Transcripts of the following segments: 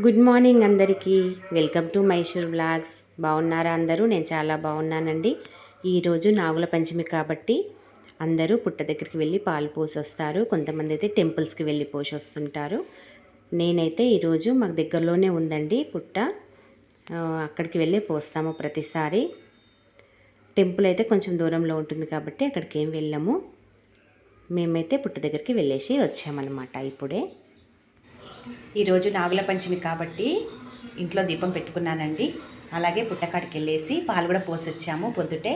Good morning అందరికీ. Welcome to Mysore blogs బాగున్నారా అందరూ? నేను చాలా బాగున్నానండి. ఈరోజు నాగుల పంచమి కాబట్టి అందరూ పుట్ట దగ్గరికి వెళ్ళి పాలు పోసి వస్తారు కొంతమంది అయితే టెంపుల్స్కి వెళ్ళి పోసి వస్తుంటారు నేనైతే ఈరోజు మాకు దగ్గరలోనే ఉందండి పుట్ట. అక్కడికి వెళ్ళి పోస్తాము ప్రతిసారి. టెంపుల్ అయితే కొంచెం దూరంలో ఉంటుంది కాబట్టి అక్కడికి ఏం వెళ్ళాము. మేమైతే పుట్ట దగ్గరికి వెళ్ళేసి వచ్చామన్నమాట ఇప్పుడే. ఈరోజు నాగుల పంచమి కాబట్టి ఇంట్లో దీపం పెట్టుకున్నానండి. అలాగే పుట్టకాడికి వెళ్ళేసి పాలు కూడా పోసొచ్చాము. పొద్దుటే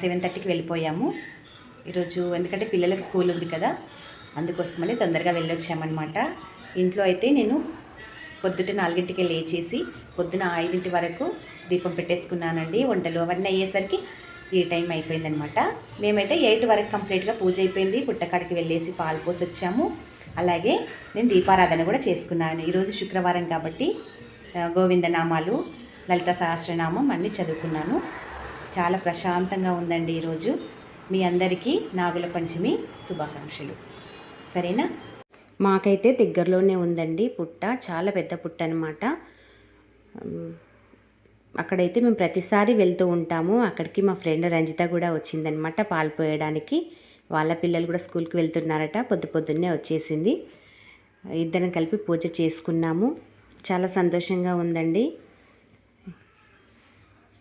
సెవెన్ థర్టీకి వెళ్ళిపోయాము. ఈరోజు ఎందుకంటే పిల్లలకు స్కూల్ ఉంది కదా అందుకోసమని తొందరగా వెళ్ళొచ్చామన్నమాట. ఇంట్లో అయితే నేను పొద్దుట నాలుగింటికి లేచేసి పొద్దున ఐదింటి వరకు దీపం పెట్టేసుకున్నానండి. వంటలు అవన్నీ అయ్యేసరికి ఈ టైం అయిపోయిందనమాట మేమైతే ఎయిట్ వరకు కంప్లీట్గా పూజ అయిపోయింది. పుట్టకాడికి వెళ్ళేసి పాలు పోసి వచ్చాము అలాగే నేను దీపారాధన కూడా చేసుకున్నాను. ఈరోజు శుక్రవారం కాబట్టి గోవిందనామాలు లలిత సహస్రనామం అన్నీ చదువుకున్నాను. చాలా ప్రశాంతంగా ఉందండి ఈరోజు మీ అందరికీ నాగుల పంచమి శుభాకాంక్షలు. సరేనా? మాకైతే దగ్గరలోనే ఉందండి పుట్ట చాలా పెద్ద పుట్ట అనమాట అక్కడైతే మేము ప్రతిసారి వెళ్తూ ఉంటాము. అక్కడికి మా ఫ్రెండ్ రంజిత కూడా వచ్చిందనమాట పాలు పోయడానికి. వాళ్ళ పిల్లలు కూడా స్కూల్కి వెళ్తున్నారట. పొద్దు పొద్దున్నే వచ్చేసింది. ఇద్దరం కలిపి పూజ చేసుకున్నాము. చాలా సంతోషంగా ఉందండి.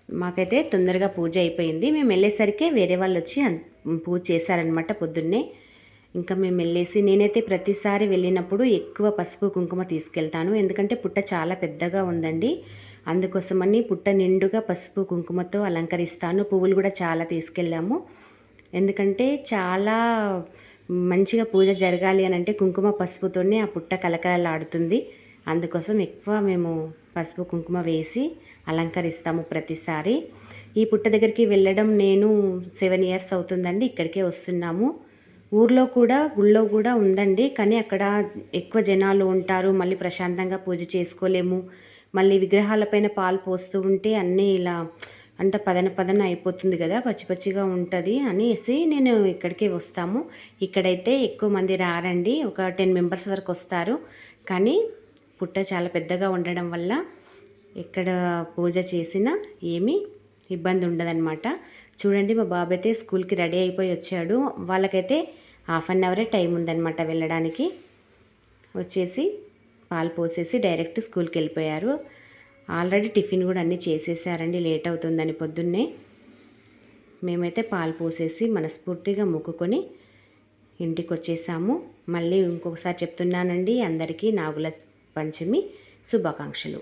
మాకైతే తొందరగా పూజ అయిపోయింది. మేము వెళ్ళేసరికి వేరే వాళ్ళు వచ్చి పూజ చేశారనమాట పొద్దున్నే. ఇంకా మేము వెళ్ళేసి నేనైతే ప్రతిసారి వెళ్ళినప్పుడు ఎక్కువ పసుపు కుంకుమ తీసుకెళ్తాను. ఎందుకంటే పుట్ట చాలా పెద్దగా ఉందండి. అందుకోసమని పుట్ట నిండుగా పసుపు కుంకుమతో అలంకరిస్తాను. పువ్వులు కూడా చాలా తీసుకెళ్ళాము. ఎందుకంటే చాలా మంచిగా పూజ జరగాలి అని అంటే కుంకుమ పసుపుతోనే ఆ పుట్ట కలకలలాడుతుంది అందుకోసం ఎక్కువ మేము పసుపు కుంకుమ వేసి అలంకరిస్తాము ప్రతిసారి. ఈ పుట్ట దగ్గరికి వెళ్ళడం నేను సెవెన్ ఇయర్స్ అవుతుందండి ఇక్కడికే వస్తున్నాము. ఊర్లో కూడా గుళ్ళో కూడా ఉందండి కానీ అక్కడ ఎక్కువ జనాలు ఉంటారు మళ్ళీ ప్రశాంతంగా పూజ చేసుకోలేము. మళ్ళీ విగ్రహాలపైన పాలు పోస్తూ ఉంటే అన్నీ ఇలా అంత పదన పదన అయిపోతుంది కదా పచ్చి పచ్చిగా ఉంటుంది అనేసి నేను ఇక్కడికి వస్తాము. ఇక్కడైతే ఎక్కువ మంది రారండి ఒక టెన్ మెంబర్స్ వరకు వస్తారు. కానీ పుట్ట చాలా పెద్దగా ఉండడం వల్ల ఎక్కడ పూజ చేసినా ఏమీ ఇబ్బంది ఉండదన్నమాట. చూడండి మా బాబు అయితే స్కూల్కి రెడీ అయిపోయి వచ్చాడు. వాళ్ళకైతే హాఫ్ అన్ అవరే టైం ఉందన్నమాట వెళ్ళడానికి. వచ్చేసి పాలు పోసేసి డైరెక్ట్ స్కూల్కి వెళ్ళిపోయారు. ఆల్రెడీ టిఫిన్ కూడా అన్నీ చేసేసారండి లేట్ అవుతుందని పొద్దున్నే. మేమైతే పాలు పోసేసి మనస్ఫూర్తిగా మొక్కుకొని ఇంటికి వచ్చేసాము మళ్ళీ ఇంకొకసారి చెప్తున్నానండి అందరికీ నాగుల పంచమి శుభాకాంక్షలు.